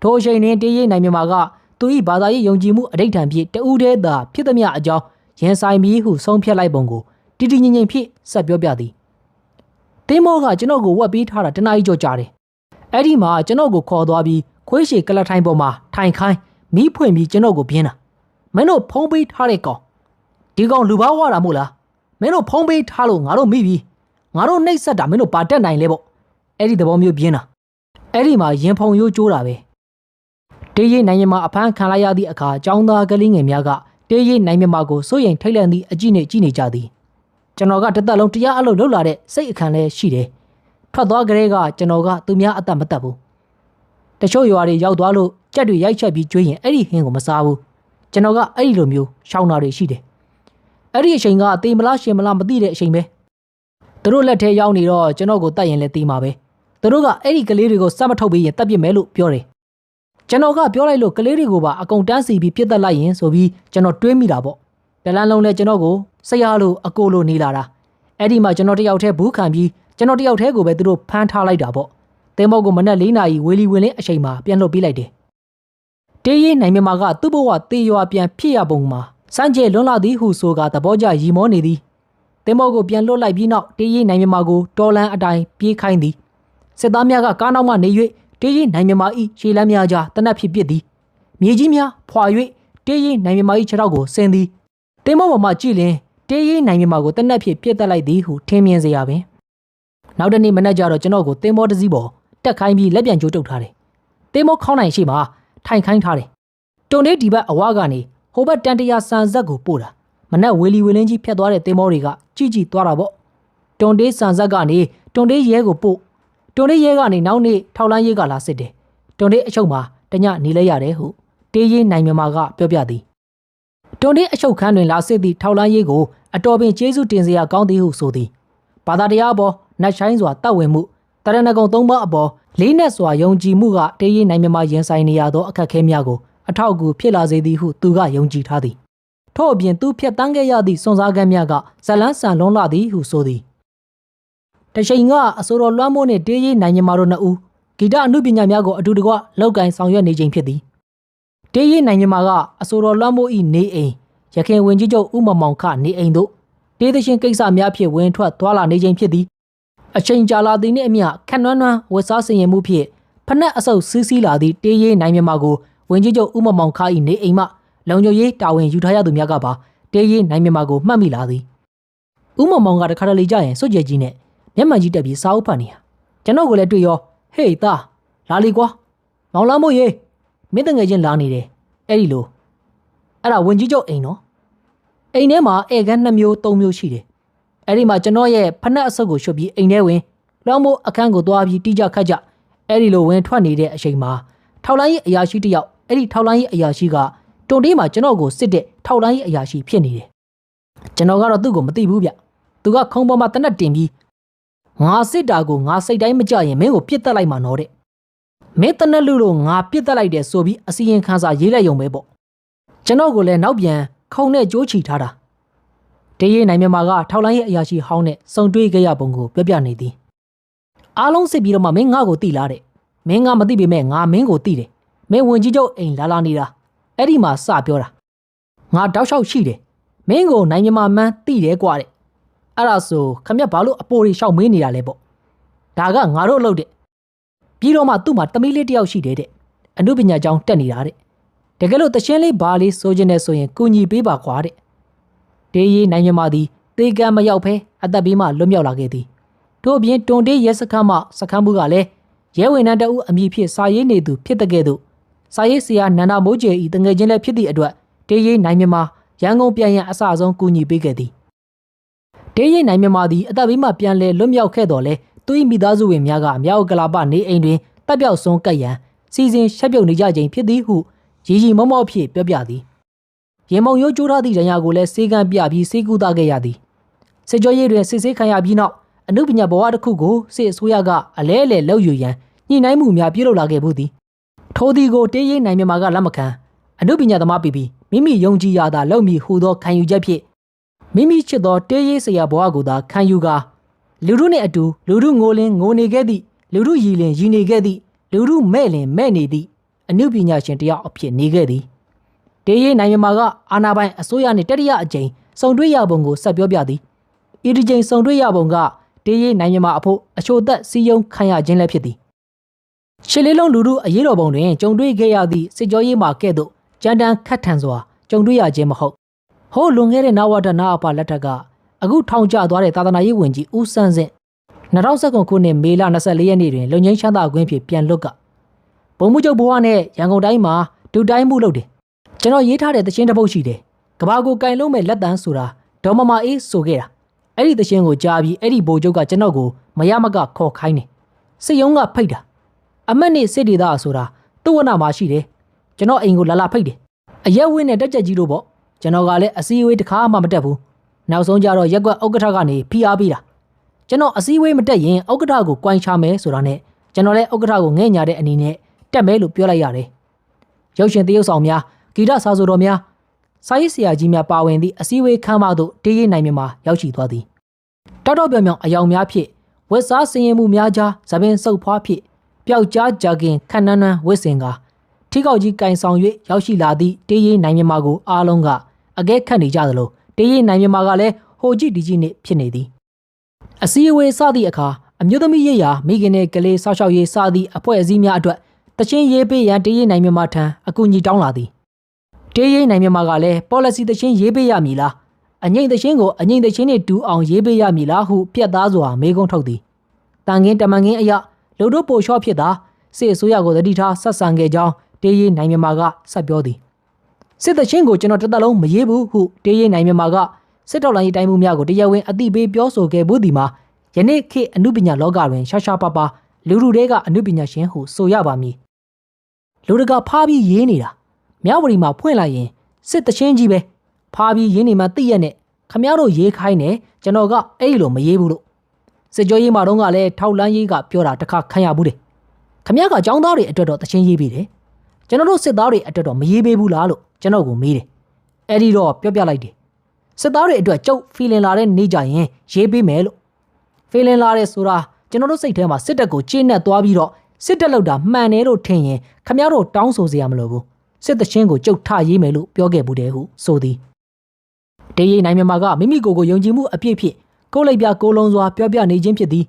ထိုအချိန်တွင်တေးရိပ်နိုင်မြန်မာကသူ၏ဘာသာရေးယုံကြည်မှုအဋိဌံဖြင့်တဦးတည်းသာဖြစ်သမျှအကြောင်းရင်ဆိုင်ပြီးဟုဆုံးဖြတ်လိုက်ပုံကိုတီတီငင်ငင်ဖြင့်ဆက်ပြောပြသည်တင်းမောကကျွန်တော်ကိုဝက်ပေးထားတာတနားကြီးကြော်ကြတယ်အဲ့ဒီမှာကျွန်တော်ကိုခေါ်သွားပြီးခွေးရှည်ကလထိုင်ပေါ်မှာထိုင်ခိုင်းမီးဖွင့်ပြီးကျွန်တော်ကိုပြင်းတာမင်းတို့ဖုံးပေးထားတဲ့ကောင်ဒီကောင်လူဘာဝတာမို့လား မင်းတို့ဖုံးပေးထားလို့ငါတို့မိပြီငါတို့နှိပ်ဆက်တာမင်းတို့ပါတက်နိုင်လဲပေါ့အဲ့ဒီသဘောမျိုးပြင်းတာအဲ့ဒီမှာရင်ဖုံရိုးကျိုးတာပဲတေးရိပ်နိုင်မြမအဖမ်းခံလိုက်ရသည့်အခါចောင်းသားကလေးငယ်များကတေးရိပ်နိုင်မြမကိုစိုးရိမ်ထိတ်လန့်သည့်အကြည့်နဲ့ကြည့်နေကြသည်ကျွန်တော်ကတစ်သက်လုံးတရားအလုပ်လုပ်လာတဲ့စိတ်အခမ်းလဲရှိတယ်ထွက်သွားကြတဲ့ကကျွန်တော်ကသူများအသက်မသက်ဘူးတချို့ရွာတွေရောက်သွားလို့ကြက်တွေရိုက်ချက်ပြီးကျွေးရင်အဲ့ဒီဟင်းကိုမစားဘူးကျွန်တော်ကအဲ့ဒီလိုမျိုးရှောင်းတာတွေရှိတယ် အဲ့ဒီအချိန်ကတေမလားရှင်မလားမသိတဲ့အချိန်ပဲသူတို့လက်ထဲရောက်နေတော့ကျွန်တော်ကိုတတ်ရင်လည်းတေးမှာပဲသူတို့ကအဲ့ဒီကလေးတွေကိုစက်မထုတ်ပြီးရင်တတ်ပြစ်မယ်လို့ပြောတယ်ကျွန်တော်ကပြောလိုက်လို့ကလေးတွေကိုပါအကုန်တန်းစီပြီးပြစ်တက်လိုက်ရင်ဆိုပြီးကျွန်တော်တွေးမိတာပေါ့တလန်းလုံးလဲကျွန်တော်ကိုဆရာလိုအကိုလိုနေလာတာအဲ့ဒီမှာကျွန်တော်တယောက်တည်းဘူးခံပြီးကျွန်တော်တယောက်တည်းကိုပဲသူတို့ဖမ်းထားလိုက်တာပေါ့တင်းမောက်ကိုမနက်၄နာရီဝေလီဝင်လင်းအချိန်မှာပြန်လွတ်ပေးလိုက်တယ်တေးရင်နိုင်မြမာကသူ့ဘဝတေးရွာပြန်ဖြစ်ရပုံမှာ စမ်းကျဲလွန်လာသည်ဟုဆိုကသဘောကျရီမောနေသည်တင်းမောက်ကိုပြန်လွတ်လိုက်ပြီးနောက်တေးရင်နိုင်မြမာကိုတော်လန်အတိုင်းပြေးခိုင်းသည်စစ်သားများကကားနောက်မှနေ၍တေးရင်နိုင်မြမာ၏ရှေလန်းများကြားတနက်ဖြစ်ပစ်သည်မြေကြီးများဖွာ၍တေးရင်နိုင်မြမာ၏ခြေထောက်ကိုဆင်းသည်တင်းမောက်ပေါ်မှကြည့်လင်တေးရင်နိုင်မြမာကိုတနက်ဖြစ်ပြစ်တက်လိုက်သည်ဟုထင်မြင်စေရပင်နောက်တနေ့မနက်ကျတော့ကျွန်တော်ကိုတင်းမောတစ်စီးပေါ်တက်ခိုင်းပြီးလက်ပြန်ကြိုးတုပ်ထားတယ်တင်းမောခေါင်းနိုင်ရှိမှထိုင်ခိုင်းထားတယ်တွန်လေးဒီဘက်အဝါကနေ ဟိုဘက်တန်တရာဆန်ဆက်ကိုပို့တာမနက်ဝေလီဝေလင်းကြီးဖြတ်သွားတဲ့တင်းမောတွေကကြည်ကြည်သွားတာပေါ့တွန်လေးဆန်ဆက်ကနေတွန်လေးရဲကိုပို့တွန်လေးရဲကနေနောက်နေ့ထောက်လန်းရဲကလာစစ်တယ်တွန်လေးအချုပ်မှာတညနေလဲရတယ်ဟုတေးရင်နိုင်မြမာကပြောပြသည်တွန်လေးအချုပ်ခန်းတွင်လာစစ်သည့်ထောက်လန်းရဲကိုအတော်ပင်ကျေးဇူးတင်စရာကောင်းသည်ဟုဆိုသည်ဘာသာတရားပေါ်နတ်ဆိုင်စွာတတ်ဝင်မှုတရဏဂုံသုံးပါးအပေါ်လေးနက်စွာယုံကြည်မှုကတေးရင်နိုင်မြမာရင်ဆိုင်နေရသောအခက်အခဲများကို အထောက်အကူဖြစ်လာစေသည်ဟုသူကယုံကြည်ထားသည်ထို့အပြင်သူဖြတ်တန်းခဲ့ရသည့်စွန်စားကမ်းများကဇလန်းဆန်လွန်လာသည်ဟုဆိုသည်တချိန်ကအဆိုတော်လွှမ်းမိုးနှင့်တေးရင်နိုင်မြမာတို့နှစ်ဦးဂီတအမှုပညာများကိုအတူတကွလောက်ကင်ဆောင်ရွက်နေခြင်းဖြစ်သည်တေးရင်နိုင်မြမာကအဆိုတော်လွှမ်းမိုး၏နေအိမ်ရခင်ဝင်ကြီးချုပ်ဦးမမောင်ခနေအိမ်တို့တေးသရှင်ကိစ္စများဖြင့်ဝင်ထွက်သွားလာနေခြင်းဖြစ်သည်အချိန်ကြာလာသည်နှင့်အမျှခက်နွမ်းနွမ်းဝတ်စားဆင်ရင်မှုဖြင့်ဖနက်အဆုပ်စီးစီးလာသည့်တေးရင်နိုင်မြမာကို ဝင်ကြီးချုပ်ဦးမမောင်ခ၏နေအိမ်မှလုံခြုံရေးတာဝန်ယူထားရသူများကပါတေးရင်နိုင်မြမာကိုမှတ်မိလာသည်ဦးမမောင်ကတခါတလေကြာရင်စွတ်ကြဲကြီးနဲ့မျက်မှန်ကြီးတက်ပြီးစာအုပ်ဖတ်နေတာကျွန်တော်ကလည်းတွေ့ရောဟေးသားလာလီကွာမောင်လာမို့ရေမင်းတငယ်ချင်းလာနေတယ်အဲ့ဒီလိုအဲ့ဒါဝင်ကြီးချုပ်အိမ်နော်အိမ်ထဲမှာဧကန်2မျိုး3မျိုးရှိတယ်အဲ့ဒီမှာကျွန်တော်ရဲ့ဖနက်အဆုပ်ကိုရွှတ်ပြီးအိမ်ထဲဝင်လွှမ်းမိုးအခန်းကိုသွားပြီးတိကျခတ်ကြအဲ့ဒီလိုဝင်ထွက်နေတဲ့အချိန်မှာထောက်လိုင်းရဲ့အရာရှိတစ်ယောက် အဲ့ဒီထောက်လိုင်းရဲ့အရာရှိကတွန်တေးမှာကျွန်တော်ကိုစစ်တဲ့ထောက်လိုင်းရဲ့အရာရှိဖြစ်နေတယ်ကျွန်တော်ကတော့သူ့ကိုမသိဘူးဗျသူကခုံပေါ်မှာတနက်တင်ပြီးငါစစ်တာကိုငါစိတ်တိုင်းမကြရင်မင်းကိုပြစ်တက်လိုက်မှာနော်တဲ့မင်းတနက်လူလို့ငါပြစ်တက်လိုက်တယ်ဆိုပြီးအစီရင်ခံစာရေးလိုက်ရုံပဲပေါ့ကျွန်တော်ကိုလည်းနောက်ပြန်ခုံနဲ့ကြိုးချီထားတာတေးရီနိုင်မြန်မာကထောက်လိုင်းရဲ့အရာရှိဟောင်းနဲ့စုံတွေ့ခဲ့ရပုံကိုပြောပြနေသည်အားလုံးစစ်ပြီးတော့မှမင်းငါ့ကိုတိလာတဲ့မင်းငါမသိပေမဲ့ငါမင်းကိုတိတယ် မင်းဝင်ကြီးချုပ်အိမ်လာလာနေတာအဲ့ဒီမှာစပြောတာငါတောက်လျှောက်ရှိတယ်မင်းကိုနိုင်မြမမှန်းသိတယ်ကွာတဲ့အဲ့ဒါဆိုခမက်ဘာလို့အပေါ်တွေရှောက်မင်းနေတာလဲပေါ့ဒါကငါတို့အလုပ်တဲ့ပြီးတော့မှသူ့မှာတမီးလေးတယောက်ရှိတယ်တဲ့အမှုပညာကျောင်းတက်နေတာတဲ့တကယ်လို့တရှင်းလေးဘာလေးဆိုခြင်းနဲ့ဆိုရင်ကုညီပေးပါကွာတဲ့ဒေးရီနိုင်မြမသည်သေကံမရောက်ဘဲအသက်ဘေးမှလွတ်မြောက်လာခဲ့သည်ထို့အပြင်တွန်တေးရဲစခန်းမှစခန်းမှုကလည်းရဲဝင်နှန်းတအုပ်အမိဖြစ်စာရေးနေသူဖြစ်တဲ့ကဲ့သို့ စာရေးဆရာနန္ဒမိုးကျေဤတငယ်ချင်းလည်းဖြစ်သည့်အတွက်တေးရီနိုင်မြန်မာရန်ကုန်ပြန်ရန်အစအဆုံးကူညီပေးခဲ့သည်တေးရီနိုင်မြန်မာသည်အသက်ဘေးမှပြန်လဲလွတ်မြောက်ခဲ့တော်လဲသူ၏မိသားစုဝင်များကမြောက်ကလာပနေအိမ်တွင်တပ်ပြောက်ဆုံးကပ်ရန်စီစဉ်ရှက်ပြုတ်နေကြခြင်းဖြစ်သည်ဟုရီရီမောမောဖြစ်ပြောပြသည်ရေမုံရိုးကျိုးထားသည့်ဒဏ်ရာကိုလည်းစေကံပြပြီးစေကူတာခဲ့ရသည်စစ်ကြောရေးတွင်စစ်ဆေးခံရပြီးနောက်အမှုပညာဘဝတစ်ခုကိုစစ်အစိုးရကအလဲအလဲလောက်ယူရန်ညှိနှိုင်းမှုများပြုလုပ်လာခဲ့မှုသည် ထိုသည်ကိုတေးရင်နိုင်မြန်မာကလက်မခံအမှုပညာသမားပြီးပြီးမိမိယုံကြည်ရသာလောက်မည်ဟူသောခံယူချက်ဖြင့်မိမိချစ်သောတေးရေးဆရာဘဝကိုသာခံယူကာလူတို့နှင့်အတူလူတို့ငိုလင်းငိုနေခဲ့သည့်လူတို့ရည်လင်ရည်နေခဲ့သည့်လူတို့မဲ့လင်မဲ့နေသည့်အမှုပညာရှင်တယောက်အဖြစ်နေခဲ့သည်တေးရေးနိုင်မြန်မာကအာနာပိုင်အစိုးရနှင့်တတိယအကြိမ်စုံတွေ့ရပုံကိုဆက်ပြောပြသည်ဤဒီကြိမ်စုံတွေ့ရပုံကတေးရေးနိုင်မြန်မာအဖို့အချိုသက်စီယုံခံရခြင်းလည်းဖြစ်သည် ရှစ်လေးလုံးလူတို့အရေးတော်ပုံတွင်ကြုံတွေ့ခဲ့ရသည့်စစ်ကြောရေးမှာကဲ့သို့ကြမ်းတမ်းခတ်ထန်စွာကြုံတွေ့ရခြင်းမဟုတ်ဟိုးလွန်ခဲ့တဲ့နဝတနာအပလက်ထက်ကအခုထောင်ကျသွားတဲ့သာသနာရေးဝန်ကြီးဦးစန်းစင့်2019ခုနှစ်မေလ24ရက်နေ့တွင်လုံငင်းချမ်းသာခွင့်ဖြင့်ပြန်လွတ်ကဘုံမှုချုပ်ဘဝနဲ့ရန်ကုန်တိုင်းမှာဒုတိုင်းမှုလုပ်တယ်ကျွန်တော်ရေးထားတဲ့တခြင်းတစ်ပုတ်ရှိတယ်ကဘာကိုကင်လုံးမဲ့လက်တန်းဆိုတာဒေါ်မမအေးဆိုခဲ့တာအဲ့ဒီတခြင်းကိုကြားပြီးအဲ့ဒီဘိုလ်ချုပ်ကကျွန်တော်ကိုမရမကခေါ်ခိုင်းတယ်စစ်ယုံကဖိတ်တာ အမတ်နေစစ်ဒေသဆိုတာသူ့ဝနမှာရှိတယ်ကျွန်တော်အိမ်ကိုလာလာဖိတ်တယ်အရက်ဝင်းနဲ့တက်ကြက်ကြီးလို့ပေါ့ကျွန်တော်ကလည်းအစည်းအဝေးတစ်ခါမှမတက်ဘူးနောက်ဆုံးကြတော့ရက်ကွက်ဥက္ကဋ္ဌကနေဖိအားပေးတာကျွန်တော်အစည်းအဝေးမတက်ရင်ဥက္ကဋ္ဌကိုကြွိုင်းချမယ်ဆိုတာနဲ့ကျွန်တော်လည်းဥက္ကဋ္ဌကိုငဲ့ညာတဲ့အနေနဲ့တက်မယ်လို့ပြောလိုက်ရတယ်ရုပ်ရှင်တရုပ်ဆောင်များဂီတစာဆိုတော်များစာရေးဆရာကြီးများပါဝင်သည့်အစည်းအဝေးခန်းမသို့တေးရေးနိုင်မြန်မာရောက်ရှိသွားသည်တောက်တော့ပြောင်ပြောင်အယောင်များဖြင့်ဝက်စားစင်ရင်မှုများကြားသပင်စုပ်ဖွားဖြင့် ပျောက်ကြားကြခင်ခန့်နှန်းနှန်းဝစ်စင်ကထိကောက်ကြီးကင်ဆောင်၍ရောက်ရှိလာသည့်တေးရေးနိုင်မြန်မာကိုအားလုံးကအကဲခတ်နေကြသလိုတေးရေးနိုင်မြန်မာကလည်းဟိုကြည့်ဒီကြည့်နှင့်ဖြစ်နေသည်အစည်းအဝေးစသည့်အခါအမျိုးသမီးရေးရာမိခင်နဲ့ကလေးဆောက်ရှောက်ရေးစသည့်အဖွဲ့အစည်းများအတွက်တချင်းရေးပေးရန်တေးရေးနိုင်မြန်မာထံအကူအညီတောင်းလာသည်တေးရေးနိုင်မြန်မာကလည်း policy တချင်းရေးပေးရမည်လားအငိမ့်တချင်းကိုအငိမ့်တချင်းနဲ့တူအောင်ရေးပေးရမည်လားဟုပြက်သားစွာမေးခွန်းထုတ်သည်တန်ခင်းတမန်ခင်းအရာ လူတို့ပိုလျှော့ဖြစ်တာစစ်အစိုးရကိုတတိထားဆက်ဆံခဲ့ကြောင်းတေးရေးနိုင်မြန်မာကဆက်ပြောသည်စစ်တချင်းကိုကျွန်တော်တစ်သက်လုံးမရေးဘူးဟုတေးရေးနိုင်မြန်မာကစစ်တော်လိုင်းရေးတိုင်းမှုများကိုတရားဝင်အသိပေးပြောဆိုခဲ့ဘူးဒီမှာယနေ့ခေတ်အမှုပညာလောကတွင်ရှာရှာပါပါလူလူတွေကအမှုပညာရှင်ဟုဆိုရပါမည်လူတကဖားပြီးရေးနေတာမြဝတီမှာဖွင့်လိုက်ရင်စစ်တချင်းကြီးပဲဖားပြီးရေးနေမှသိရက်နဲ့ခမရတို့ရေးခိုင်းတယ်ကျွန်တော်ကအဲ့လိုမရေးဘူးလို့ စစ်ကြောရေးမှာတော့ကလည်းထောက်လန်းရေးကပြောတာတစ်ခါခံရဘူးတယ်ခမရကចောင်းသားတွေအတွက်တော့တချင်းရေးပြီးတယ်ကျွန်တော်တို့စစ်သားတွေအတွက်တော့မရေးပေးဘူးလားလို့ကျွန်တော်ကိုမေးတယ်အဲ့ဒီတော့ပြောပြလိုက်တယ်စစ်သားတွေအတွက်ကြုတ်ဖီလင်လာတဲ့နေ့ကြရင်ရေးပေးမယ်လို့ဖီလင်လာတဲ့ဆိုတာကျွန်တော်တို့စိတ်ထဲမှာစစ်တပ်ကိုကျင်းနဲ့သွားပြီးတော့စစ်တပ်လောက်တာမှန်တယ်လို့ထင်ရင်ခမရတို့တောင်းဆိုစရာမလိုဘူးစစ်တချင်းကိုကြုတ်ထရေးမယ်လို့ပြောခဲ့ဘူးတဲ့ဟုဆိုသည်တေးရီနိုင်မြန်မာကမိမိကိုယ်ကိုယုံကြည်မှုအပြည့်ဖြင့် ကိုယ်လိုက်ပြကိုယ်လုံးစွာပြောပြနေခြင်းဖြစ်သည်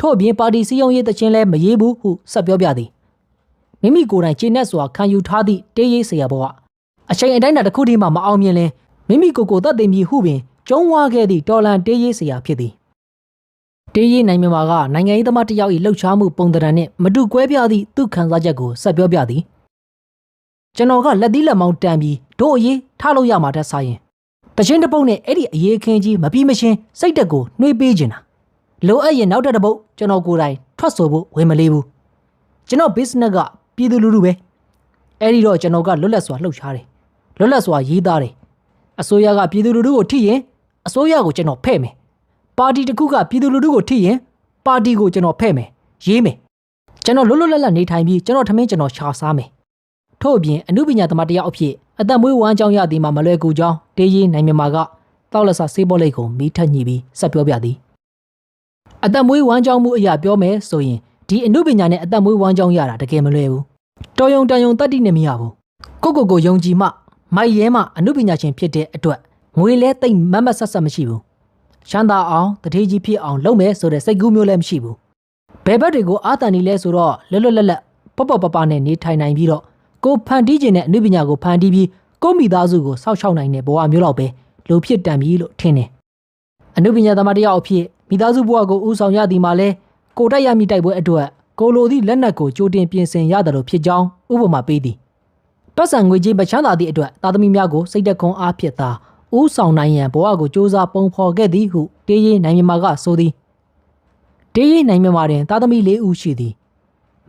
ထို့အပြင်ပါတီစည်းရုံးရေးတချင်းလည်းမရေးဘူးဟုဆက်ပြောပြသည်မိမိကိုယ်တိုင်ခြေနဲ့စွာခံယူထားသည့်တေးရေးဆရာဘဝအချိန်အတိုင်းတာတစ်ခုတည်းမှမအောင်မြင်လဲမိမိကိုယ်ကိုသတ်သိမ်းပြီးဟုပင်ကျုံးဝါခဲ့သည့်တော်လန်တေးရေးဆရာဖြစ်သည်တေးရေးနိုင်မြန်မာကနိုင်ငံရေးသမားတစ်ယောက်၏လှုပ်ရှားမှုပုံသဏ္ဍာန်နှင့်မတူကွဲပြားသည့်သူ့ခံစားချက်ကိုဆက်ပြောပြသည်ကျွန်တော်ကလက်သီးလက်မောင်းတန်ပြီးတို့အရေးထားလို့ရမှာတဲ့ဆိုင်ရင် တချင်းတစ်ပုတ်နဲ့အဲ့ဒီအရေးခင်းကြီးမပြီးမချင်းစိတ်တက်ကိုနှွေးပေးနေတာလိုအပ်ရင်နောက်တစ်ပုတ်ကျွန်တော်ကိုယ်တိုင်ထွက်ဆိုဖို့ဝင်မလေးဘူးကျွန်တော် business ကပြည်သူလူထုပဲအဲ့ဒီတော့ကျွန်တော်ကလွတ်လပ်စွာလှုပ်ရှားတယ်လွတ်လပ်စွာရေးသားတယ်အစိုးရကပြည်သူလူထုကိုထိရင်အစိုးရကိုကျွန်တော်ဖဲ့မယ်ပါတီတစ်ခုကပြည်သူလူထုကိုထိရင်ပါတီကိုကျွန်တော်ဖဲ့မယ်ရေးမယ်ကျွန်တော်လွတ်လွတ်လပ်လပ်နေထိုင်ပြီးကျွန်တော်ထမင်းကျွန်တော်ရှာစားမယ်ထို့အပြင်အမှုပညာသမားတယောက်အဖြစ် အသက်မွေးဝမ်းကြောင်းရသည်မှာမလွယ်ကူကြောင်းတေးရေးနိုင်မြန်မာကတောက်လက်စာဆေးဘောလိတ်ကိုမီးထက်ညှိပြီးဆက်ပြောပြသည်အသက်မွေးဝမ်းကြောင်းမှုအရာပြောမယ်ဆိုရင်ဒီအမှုပညာနဲ့အသက်မွေးဝမ်းကြောင်းရတာတကယ်မလွယ်ဘူးတော်ယုံတန်ယုံတတ်တိနဲ့မရဘူးကိုကိုကိုယုံကြည်မှမိုက်ရဲမှအမှုပညာရှင်ဖြစ်တဲ့အတွက်ငွေလဲတိတ်မတ်မတ်ဆက်ဆက်မရှိဘူးရှမ်းသာအောင်တထေးကြီးဖြစ်အောင်လုပ်မယ်ဆိုတဲ့စိတ်ကူးမျိုးလည်းမရှိဘူးဘယ်ဘက်တွေကိုအာတန်နေလဲဆိုတော့လွတ်လွတ်လပ်လပ်ပေါ့ပေါ့ပပနဲ့နေထိုင်နိုင်ပြီးတော့ ကိုဖန်တီးခြင်းနဲ့အနုပညာကိုဖန်တီးပြီးကိုမိသားစုကိုစောက်ရှောက်နိုင်တဲ့ဘဝမျိုးလောက်ပဲလူဖြစ်တန်ပြီလို့ထင်တယ်အနုပညာသမားတယောက်အဖြစ်မိသားစုဘဝကိုဦးဆောင်ရသည်မှာလဲကိုတိုက်ရမိတိုက်ပွဲအတွက်ကိုလိုသည့်လက်နက်ကိုကြိုတင်ပြင်ဆင်ရတယ်လို့ဖြစ်ကြောင်းဥပမာပေးသည်ပတ်စံငွေကြေးမချမ်းသာသည့်အတွက်သားသမီးများကိုစိတ်သက်ခွန်အားဖြစ်သာဦးဆောင်နိုင်ရန်ဘဝကိုစ조사ပုံဖော်ခဲ့သည်ဟုတေးရေးနိုင်မြန်မာကဆိုသည်တေးရေးနိုင်မြန်မာတွင်သားသမီး၄ဦးရှိသည်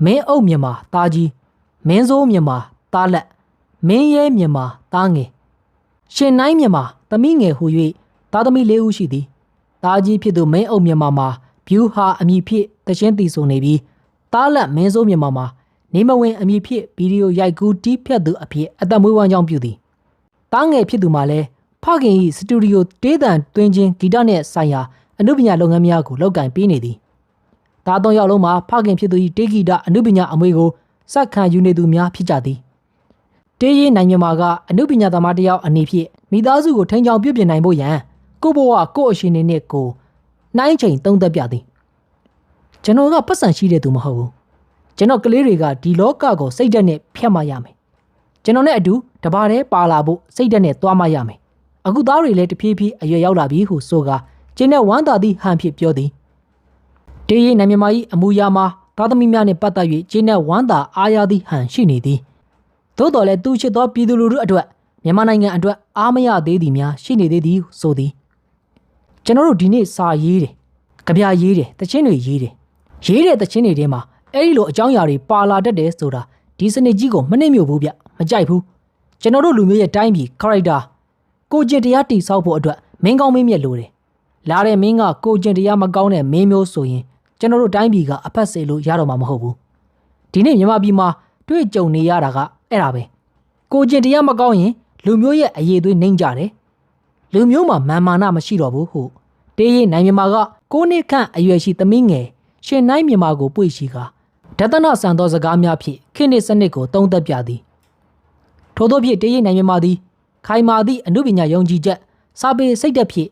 မင်းအုပ်မြန်မာသားကြီး မင်းစိုးမြန်မာသားလက်မင်းရဲမြန်မာသားငယ်ရှင်နိုင်မြန်မာသမီးငယ်ဟူ၍သားသမီး၄ဦးရှိသည်သားကြီးဖြစ်သူမင်းအုပ်မြန်မာမှာဘျူဟာအမည်ဖြင့်တခြင်းတီဆိုနေပြီးသားလက်မင်းစိုးမြန်မာမှာနေမဝင်အမည်ဖြင့်ဗီဒီယိုရိုက်ကူးတီးဖြတ်သူအဖြစ်အသက်မွေးဝမ်းကြောင်းပြုသည်သားငယ်ဖြစ်သူမှာလည်းဖခင်၏စတူဒီယိုတေးသံတွင်ချင်းဂီတနှင့်ဆိုင်ရာအနုပညာလုပ်ငန်းများကိုလုပ်ကင်ပေးနေသည်သားသုံးယောက်လုံးမှာဖခင်ဖြစ်သူ၏တေးဂီတအနုပညာအမွေကို စက်ခံယူနေသူများဖြစ်ကြသည်တေးရေးနိုင်မြန်မာကအနုပညာသမားတယောက်အနေဖြင့်မိသားစုကိုထိန်းချောင်းပြုပြင်နိုင်ဖို့ရန်ကိုဘဝကိုအရှင်နေနဲ့ကိုနှိုင်းချိန်သုံးသက်ပြသည်ကျွန်တော်ကပတ်စံရှိတဲ့သူမဟုတ်ဘူးကျွန်တော်ကလေးတွေကဒီလောကကိုစိတ်ဓာတ်နဲ့ဖျက်မှရမယ်ကျွန်တော်နဲ့အတူတပါးတည်းပါလာဖို့စိတ်ဓာတ်နဲ့သွားမှရမယ်အခုသားတွေလည်းတဖြည်းဖြည်းအရွယ်ရောက်လာပြီဟုဆိုကကျင်းနဲ့ဝမ်းသာသည့်ဟန်ဖြစ်ပြောသည်တေးရေးနိုင်မြန်မာ၏အမူအရာမှာ သားသမီးများနှင့်ပတ်သက်၍ကျင်းနဲ့ဝမ်းသာအားရသည့်ဟန်ရှိနေသည်သို့တော်လည်းသူချစ်သောပြည်သူလူထုအတွက်မြန်မာနိုင်ငံအတွက်အားမရသေးသည်များရှိနေသေးသည်ဆိုသည်ကျွန်တော်တို့ဒီနေ့စာရေးတယ်ကြပြရေးတယ်တချင်းတွေရေးတယ်ရေးတဲ့တချင်းတွေထဲမှာအဲ့ဒီလိုအကြောင်းအရာတွေပါလာတတ်တယ်ဆိုတာဒီစနစ်ကြီးကိုမနှိမ့်မြို့ဘူးဗျမကြိုက်ဘူးကျွန်တော်တို့လူမျိုးရဲ့တိုင်းပြည် character ကိုကျင်တရားတိဆောက်ဖို့အတွက်မင်းကောင်းမင်းမြတ်လိုတယ်လာတဲ့မင်းကကိုကျင်တရားမကောင်းတဲ့မင်းမျိုးဆိုရင် ကျွန်တော်တို့တိုင်းပြည်ကအဖက်စေလို့ရတော့မှာမဟုတ်ဘူးဒီနေ့မြန်မာပြည်မှာတွေ့ကြုံနေရတာကအဲ့ဒါပဲကိုကျင်တရားမကောင်းရင်လူမျိုးရဲ့အရေးသွေးနှိမ့်ကြတယ်လူမျိုးမှာမာမာနမရှိတော့ဘူးဟုတ်တေးရင်နိုင်မြန်မာကကိုနှစ်ခန့်အရွယ်ရှိသမီးငယ်ရှင်နိုင်မြန်မာကိုပွေရှိကဒသနဆန်သောစကားများဖြင့်ခင်းနစ်စနစ်ကိုတုံးသက်ပြသည်ထို့သောဖြင့်တေးရင်နိုင်မြန်မာသည်ခိုင်မာသည့်အမှုပညာယုံကြည်ချက်စာပေစိတ်သက်ဖြင့်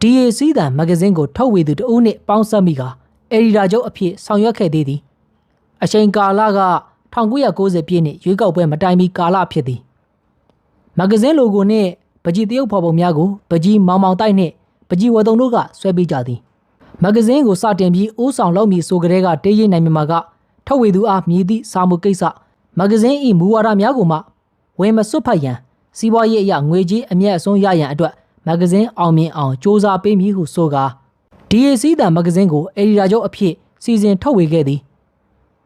DAC တန်မဂဇင်းကိုထုတ်ဝေသူတဦးနှင့်ပေါင်းစပ်မိက အယ်ဒီတာချုပ်အဖြစ်ဆောင်ရွက်ခဲ့သေးသည်အချိန်ကာလက1990ပြည့်နှစ်ရွေးကောက်ပွဲမတိုင်မီကာလဖြစ်သည်မဂဇင်းလိုဂိုနှင့်ပကြီးတရုတ်ဖော်ပုံများကိုပကြီးမောင်မောင်တိုက်နှင့်ပကြီးဝတုံတို့ကဆွဲပေးကြသည်မဂဇင်းကိုစတင်ပြီးဦးဆောင်လုပ်မည်ဆိုကြတဲ့ကတေးရင်နိုင်မြန်မာကထုတ်ဝေသူအားမြည်သည့်စာမှုကိစ္စမဂဇင်း၏မူဝါဒများကိုမှဝင်မစွတ်ဖတ်ရန်စီးပွားရေးအရာငွေကြေးအမျက်အစွန်းရရန်အတွက်မဂဇင်းအောင်မြင်အောင်စ조사ပေးမည်ဟုဆိုကာ DAC တန်မဂဇင်းကိုအယ်ဒီတာချုပ်အဖြစ်စီစဉ်ထုတ်ဝေခဲ့သည်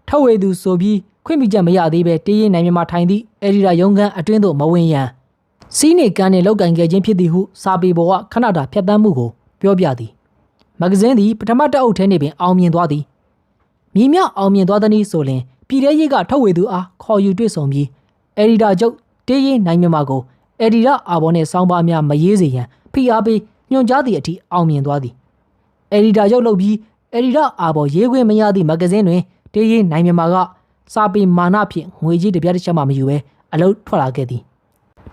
ထုတ်ဝေသူဆိုပြီးခွင့်ပြုချက်မရသေးပဲတေးရင်နိုင်မြန်မာထိုင်သည့်အယ်ဒီတာရုံးခန်းအတွင်းသို့မဝင်ရန်စီးနေကန်းနှင့်လောက်ကင်ခဲ့ခြင်းဖြစ်သည်ဟုစာပေပေါ်ကခဏတာဖြတ်တန်းမှုကိုပြောပြသည်မဂဇင်းသည်ပထမတအုပ်ထဲနေပင်အောင်မြင်သွားသည်မြည်မြောက်အောင်မြင်သွားသနည်းဆိုလျှင်ပြည်ထရေးကထုတ်ဝေသူအားခေါ်ယူတွေ့ဆုံပြီးအယ်ဒီတာချုပ်တေးရင်နိုင်မြန်မာကိုအယ်ဒီတာအာဘော်နှင့်စောင်းပါများမရေးစေရန်ဖိအားပေးညွှန်ကြားသည့်အထိအောင်မြင်သွားသည် အယ်ဒီတာချုပ်လုပ်ပြီးအယ်ဒီတာအာဘော်ရေးခွင့်မရသည့်မဂဇင်းတွင်တေးရင်နိုင်မြန်မာကစာပေမာနဖြင့်ငွေကြီးတစ်ပြားတစ်ချက်မှမယူဘဲအလုပ်ထွက်လာခဲ့သည်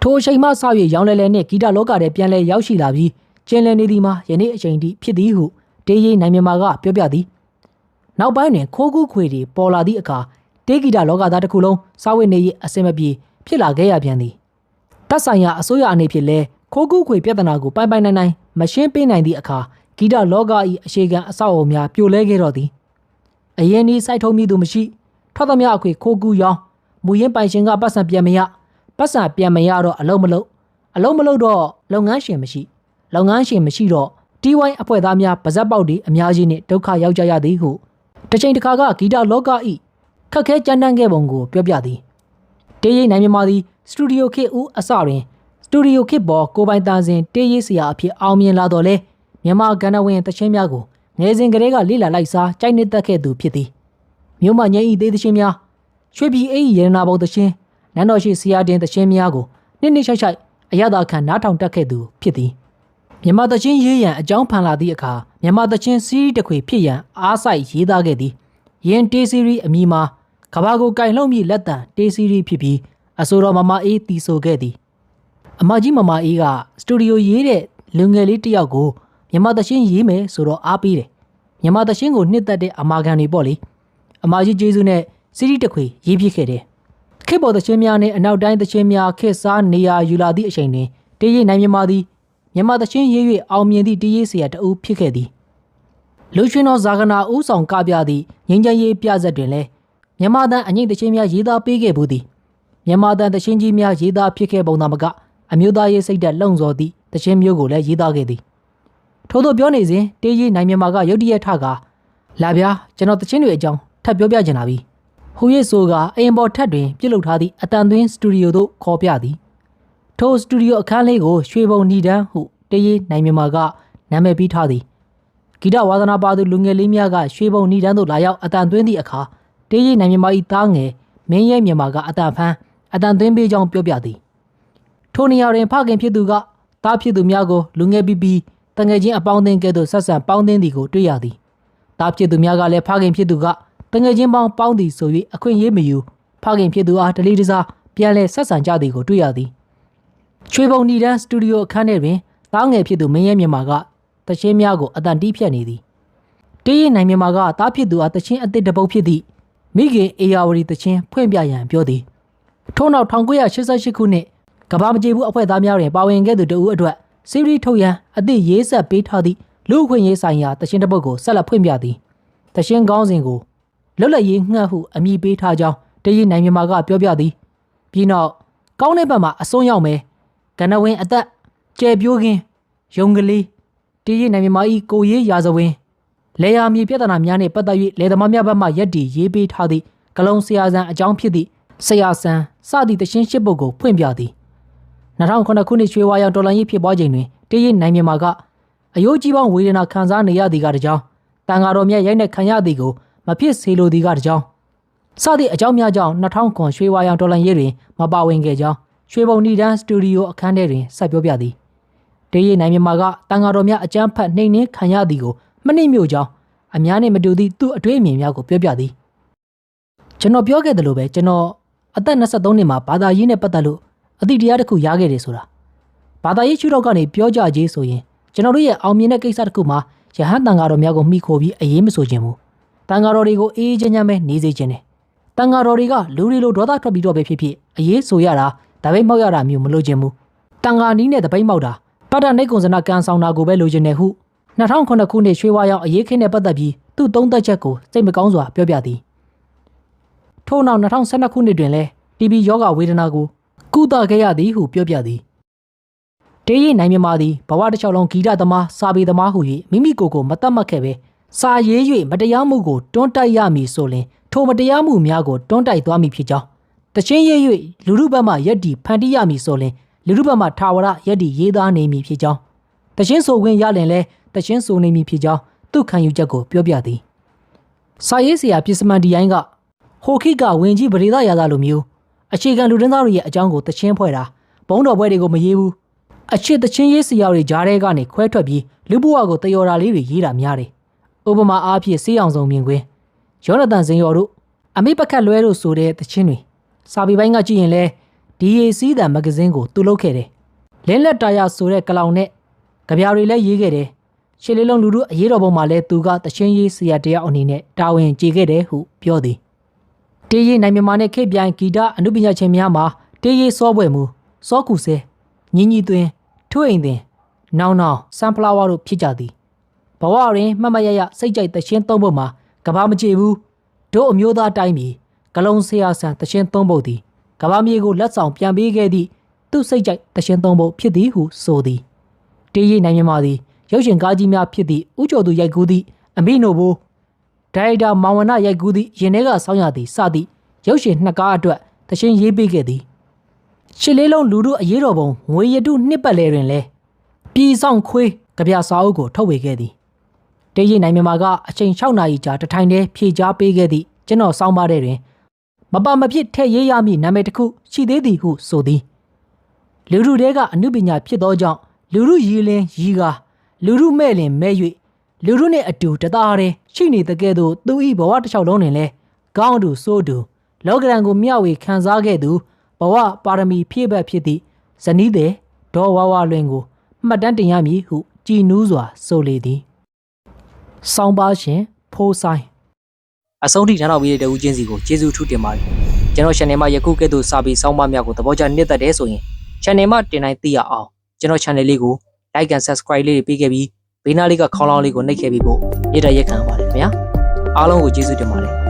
ထိုအချိန်မှစ၍ရောင်းလဲလဲနှင့်ဂီတလောကထဲပြန်လဲရောက်ရှိလာပြီးကျင်းလည်နေသည်မှာယနေ့အချိန်ထိဖြစ်သည်ဟုတေးရင်နိုင်မြန်မာကပြောပြသည်နောက်ပိုင်းတွင်ခိုးကူးခွေတွေပေါ်လာသည့်အခါတေးဂီတလောကသားတစ်ခုလုံးစာဝတ်နေရေးအစင်မပြေဖြစ်လာခဲ့ရပြန်သည်တပ်ဆိုင်ရာအစိုးရအနေဖြင့်လဲခိုးကူးခွေပြဿနာကိုပိုင်ပိုင်နိုင်နိုင်မရှင်းပေးနိုင်သည့်အခါ ဂီတလောက၏အရှိခံအဆောက်အအုံများပြိုလဲခဲ့တော့သည်အရင်ဒီစိုက်ထုံးမိသူမရှိထွက်သမျှအခွေခိုးကူးရောင်းမူရင်းပိုင်ရှင်ကပတ်စံပြန်မရပတ်စံပြန်မရတော့အလုံးမလုံးအလုံးမလုံးတော့လုပ်ငန်းရှင်မရှိလုပ်ငန်းရှင်မရှိတော့တီဝိုင်းအဖွဲ့သားများပါဇက်ပေါက်တွေအများကြီးနဲ့ဒုက္ခရောက်ကြရသည်ဟုတစ်ချိန်တစ်ခါကဂီတလောကဤခက်ခဲကြမ်းတမ်းခဲ့ပုံကိုပြောပြသည်တေးရိပ်နိုင်မြန်မာသည်စတူဒီယိုခေတ်ဦးအစတွင်စတူဒီယိုခေတ်ပေါ်ကိုပိုင်တန်စင်တေးရိပ်ဆရာအဖြစ်အောင်မြင်လာတော့လဲ မြန်မာကဏ္ဍဝင်တချင်းများကိုငယ်စဉ်ကတည်းကလေ့လာလိုက်စားကြိုက်နှစ်သက်ခဲ့သူဖြစ်သည်မြို့မငိမ့်ဤသေးတချင်းများရွှေပြည်အေးရေနာဘုံတချင်းနန်းတော်ရှိဆရာတင်တချင်းများကိုနှစ်နှစ်ချိုက်ချိုက်အရသာခံနားထောင်တက်ခဲ့သူဖြစ်သည်မြန်မာတချင်းရေးရန်အကြောင်းဖန်လာသည့်အခါမြန်မာတချင်းစီးရီးတစ်ခွေဖြစ်ရန်အားဆိုင်ရေးသားခဲ့သည်ယင်းတေးစီရီးအမည်မှာကဘာကိုကင်လှုပ်မိလက်တံတေးစီရီးဖြစ်ပြီးအဆိုတော်မမအေးတီဆိုခဲ့သည်အမကြီးမမအေးကစတူဒီယိုရေးတဲ့လူငယ်လေးတစ်ယောက်ကို မြန်မာတချင်းရေးမယ်ဆိုတော့အားပေးတယ်မြန်မာတချင်းကိုနှစ်သက်တဲ့အမာခံတွေပေါ့လေအမကြီးကျေးဇူးနဲ့စီရီးတစ်ခွေရေးဖြစ်ခဲ့တယ်ခေတ်ပေါ်တချင်းများနဲ့အနောက်တိုင်းတချင်းများခေတ်စားနေရာယူလာသည့်အချိန်တွင်တေးရိပ်နိုင်မြန်မာသည်မြန်မာတချင်းရေး၍အောင်မြင်သည့်တေးရိပ်ဆရာတအုပ်ဖြစ်ခဲ့သည်လူရှင်တော်ဇာကနာဦးဆောင်ကပြသည့်ငင်းချရေးပြဆက်တွင်လည်းမြန်မာတန်အငိမ့်တချင်းများရေးသားပေးခဲ့ဘူးသည်မြန်မာတန်တချင်းကြီးများရေးသားဖြစ်ခဲ့ပုံသာမကအမျိုးသားရေးစိတ်ဓာတ်လုံစော်သည့်တချင်းမျိုးကိုလည်းရေးသားခဲ့သည် ထို့သောပြောနေစဉ်တေးကြီးနိုင်မြန်မာကရုတ်တရက်ထကလာဗျာကျွန်တော်တချင်းတွေအကြောင်းထပ်ပြောပြချင်တာပြီဟူရစ်ဆိုကအင်ပေါ်ထက်တွင်ပြုတ်လုထားသည့်အတန်သွင်းစတူဒီယိုသို့ခေါ်ပြသည်ထိုစတူဒီယိုအခန်းလေးကိုရွှေဘုံနီတန်းဟုတေးကြီးနိုင်မြန်မာကနာမည်ပေးထားသည်ဂီတဝါသနာပါသူလူငယ်လေးများကရွှေဘုံနီတန်းသို့လာရောက်အတန်သွင်းသည့်အခါတေးကြီးနိုင်မြန်မာ၏သားငယ်မင်းရဲမြန်မာကအတန်ဖန်းအတန်သွင်းပေးကြောင်းပြောပြသည်ထိုနေရာတွင်ဖခင်ဖြစ်သူကသားဖြစ်သူများကိုလူငယ်ပြီးပြီး တငယ်ချင်းအပေါင်းအသင်းကဲ့သို့ဆက်ဆံပေါင်းသင်းသည်ကိုတွေ့ရသည်သားဖြစ်သူများကလည်းဖခင်ဖြစ်သူကတငယ်ချင်းပေါင်းပေါင်းသည်ဆို၍အခွင့်အရေးမယူဖခင်ဖြစ်သူအားတလေးတစားပြန်လဲဆက်ဆံကြသည်ကိုတွေ့ရသည်ချွေပုံနီတန်းစတူဒီယိုအခန်းထဲတွင်သားငယ်ဖြစ်သူမင်းရဲမြန်မာကတချင်းများကိုအတန်တီးဖြတ်နေသည်တေးရင်နိုင်မြန်မာကသားဖြစ်သူအားတချင်းအစ်စ်တပုတ်ဖြစ်သည့်မိခင်အေယာဝတီတချင်းဖွင့်ပြရန်ပြောသည်ထို့နောက်1988ခုနှစ်ကဘာမကြေဘူးအဖွဲ့သားများတွင်ပါဝင်ခဲ့သူတဦးအတွက် စီရီထုတ်ရန်အသည့်ရေးဆက်ပေးထားသည့်လူအခွင့်ရေးဆိုင်ရာတခြင်းတစ်ပုဒ်ကိုဆက်လက်ဖွင့်ပြသည်တခြင်းကောင်းစဉ်ကိုလွတ်လပ်ရေးငှက်ဟုအမည်ပေးထားကြောင်းတရင်နိုင်မြန်မာကပြောပြသည်ပြီးနောက်ကောင်းတဲ့ဘက်မှာအစွန်းရောက်မယ်ကနဝင်းအသက်ကျဲပြိုးခင်းယုံကလေးတရင်နိုင်မြန်မာဤကိုရေးရာဇဝင်လေယာမြေပြဿနာများနှင့်ပတ်သက်၍လေသမားများဘက်မှရက်တီရေးပေးထားသည့်ဂလုံးဆရာဆန်အကြောင်းဖြစ်သည့်ဆရာဆန်စသည့်တခြင်းရှစ်ပုတ်ကိုဖွင့်ပြသည် 2009ခုနှစ်ရွှေဝါရောင်တော်လိုင်းရေးဖြစ်ပွားချိန်တွင်တည်ရနိုင်မြန်မာကအယိုးကြီးပေါင်းဝေဒနာခံစားနေရသည်ကတကြောင်တန်ဃာတော်မြတ်ရိုက်နှက်ခံရသည်ကိုမဖြစ်စေလိုသည်ကတကြောင်စသည့်အကြောင်းများကြောင့်2009ရွှေဝါရောင်တော်လိုင်းရေးတွင်မပါဝင်ခဲ့ကြောင်းရွှေဘုံနီဒန်စတူဒီယိုအခန်းထဲတွင်ဆက်ပြောပြသည်တည်ရနိုင်မြန်မာကတန်ဃာတော်မြတ်အကြမ်းဖက်နှိမ်နင်းခံရသည်ကိုမနှိမ့်မြို့ကြောင်းအများနဲ့မတူသည့်သူ့အတွေ့အမြင်များကိုပြောပြသည်ကျွန်တော်ပြောခဲ့သလိုပဲကျွန်တော်အသက်23နှစ်မှာဘာသာရေးနဲ့ပတ်သက်လို့ အသည့်တရားတစ်ခုရခဲ့တယ်ဆိုတာဘာသာရေးရှုထောင့်ကနေပြောကြကြေးဆိုရင်ကျွန်တော်တို့ရဲ့အောင်မြင်တဲ့ကိစ္စတစ်ခုမှာယဟန်တန်ဃာတော်များကိုမိခိုပြီးအရေးမဆိုခြင်းဘူးတန်ဃာတော်တွေကိုအေးအေးချမ်းချမ်းပဲနေစေခြင်းတယ်တန်ဃာတော်တွေကလူတွေလိုဒေါသထွက်ပြီးတော့ပဲဖြစ်ဖြစ်အရေးဆိုရတာတပိတ်မောက်ရတာမျိုးမလိုချင်ဘူးတန်ဃာနီးနဲ့တပိတ်မောက်တာပတ္တနိတ်ကွန်စနာကန်ဆောင်တာကိုပဲလိုချင်တယ်ဟု2009ခုနှစ်ရွှေဝါရောင်အရေးခင်းနဲ့ပတ်သက်ပြီးသူ့သုံးသက်ချက်ကိုစိတ်မကောင်းစွာပြောပြသည်ထို့နောက်2012ခုနှစ်တွင်လည်း TB ယောဂဝေဒနာကို ကုသခဲ့ရသည်ဟုပြောပြသည်တေးရင်နိုင်မြန်မာသည်ဘဝတစ်လျှောက်လုံးဂီတသမားစာပေသမားဟု၍မိမိကိုယ်ကိုမတတ်မှတ်ခဲ့ပဲစာရေး၍မတရားမှုကိုတွန်းတိုက်ရမည်ဆိုလျှင်ထိုမတရားမှုများကိုတွန်းတိုက်သွားမည်ဖြစ်ကြောင်းတချင်းရေး၍လူလူဘက်မှရက်တီဖန်တီးရမည်ဆိုလျှင်လူလူဘက်မှထာဝရရက်တီရေးသားနေမည်ဖြစ်ကြောင်းတချင်းဆိုခွင့်ရလျင်လဲတချင်းဆိုနေမည်ဖြစ်ကြောင်းသူခံယူချက်ကိုပြောပြသည်စာရေးဆရာပြစ်စမန်ဒီယိုင်းကဟိုခိကဝင်ကြီးပရိသရာသားလိုမျိုး အခြေခံလူဒန်းသားတွေရဲ့အကြောင်းကိုတချင်းဖွဲ့တာဘုံတော်ပွဲတွေကိုမရေးဘူးအချစ်တချင်းရေးဆရာတွေကြားထဲကနေခွဲထွက်ပြီးလူဘဝကိုတယော်တာလေးတွေရေးတာများတယ်ဥပမာအားဖြင့်စေးအောင်စုံမြင်ကွင်းယောနသန်စင်ယော်တို့အမိပခတ်လွဲတို့ဆိုတဲ့တချင်းတွေစာပေပိုင်းကကြည့်ရင်လဲ DAC တန်မဂဇင်းကိုသူလုပ်ခဲ့တယ်လင်းလက်တာယာဆိုတဲ့ကလောင်နဲ့ကြပြာတွေလည်းရေးခဲ့တယ်ရှစ်လေးလုံးလူတို့အရေးတော်ပုံမှာလဲသူကတချင်းရေးဆရာတယောက်အနေနဲ့တာဝန်ကျေခဲ့တယ်ဟုပြောသည် တေးရီနိုင်မြန်မာနဲ့ခေတ်ပြိုင်ဂီတအနုပညာရှင်များမှာတေးရီစောပွဲမူစောကူစဲညီညီသွင်းထွေအိမ်တင်နောင်နောင်ဆန်ဖလာဝါတို့ဖြစ်ကြသည်ဘဝတွင်မှတ်မရရစိတ်ကြိုက်တခြင်းသုံးဖို့မှာကဘာမကြေဘူးတို့အမျိုးသားတိုင်းပြည်ဂလုံးဆရာဆန်တခြင်းသုံးဖို့သည်ကဘာမြေကိုလက်ဆောင်ပြန်ပေးခဲ့သည့်သူ့စိတ်ကြိုက်တခြင်းသုံးဖို့ဖြစ်သည်ဟုဆိုသည်တေးရီနိုင်မြန်မာသည်ရုပ်ရှင်ကားကြီးများဖြစ်သည့်ဥကျော်သူရိုက်ကူးသည့်အမိနိုဘိုး ဒါရိုက်တာမောင်ဝနရိုက်ကူးသည့်ရင်ထဲကဆောင်းရသည်စသည့်ရုပ်ရှင်နှစ်ကားအတွက်တခြင်းရေးပေးခဲ့သည်ရှစ်လေးလုံးလူတို့အရေးတော်ပုံငွေရတုနှစ်ပတ်လဲတွင်လဲပြည်ဆောင်ခွေးကြပြစာအုပ်ကိုထုတ်ဝေခဲ့သည်တေးရင်နိုင်မြန်မာကအချိန်6နာရီကြာတထိုင်တည်းဖြည့်ချပေးခဲ့သည့်ကျွန်တော်စောင်းပါတဲ့တွင်မပမဖြစ်ထည့်ရေးရမည့်နာမည်တစ်ခုရှိသေးသည်ဟုဆိုသည်လူလူတဲကအမှုပညာဖြစ်သောကြောင့်လူလူရီလင်းရီကားလူလူမဲ့လင်မဲ့၍ လူလူနှင့်အတူတသားတည်းရှိနေတဲ့ကဲ့သို့သူ၏ဘဝတစ်လျှောက်လုံးတွင်လဲကောင်းတူဆိုးတူလောကရန်ကိုမျှဝေခံစားခဲ့သူဘဝပါရမီဖြည့်ဘက်ဖြစ်သည့်ဇနီးတဲ့ဒေါ်ဝါဝါလွင်ကိုမှတ်တမ်းတင်ရမည်ဟုကြည်နူးစွာဆိုလေသည်ဆောင်းပါရှင်ဖိုးဆိုင်အဆုံးထိနားတော်ပြီးတဲ့ဦးချင်းစီကိုကျေးဇူးထူးတင်ပါတယ်ကျွန်တော် channel မှာယခုကဲ့သို့စာပေဆောင်းပါးများကိုသဘောကျနှစ်သက်တယ်ဆိုရင် channel မှာတင်တိုင်းသိရအောင်ကျွန်တော် channel လေးကို like and subscribe လေးတွေပေးခဲ့ပြီး ဘေးနားလေးကခေါင်းလောင်းလေးကိုနှိပ်ခဲ့ပြီးဖို့မြစ်တရက်ခံပါတယ်ခင်ဗျာအားလုံးကိုကျေးဇူးတင်ပါတယ်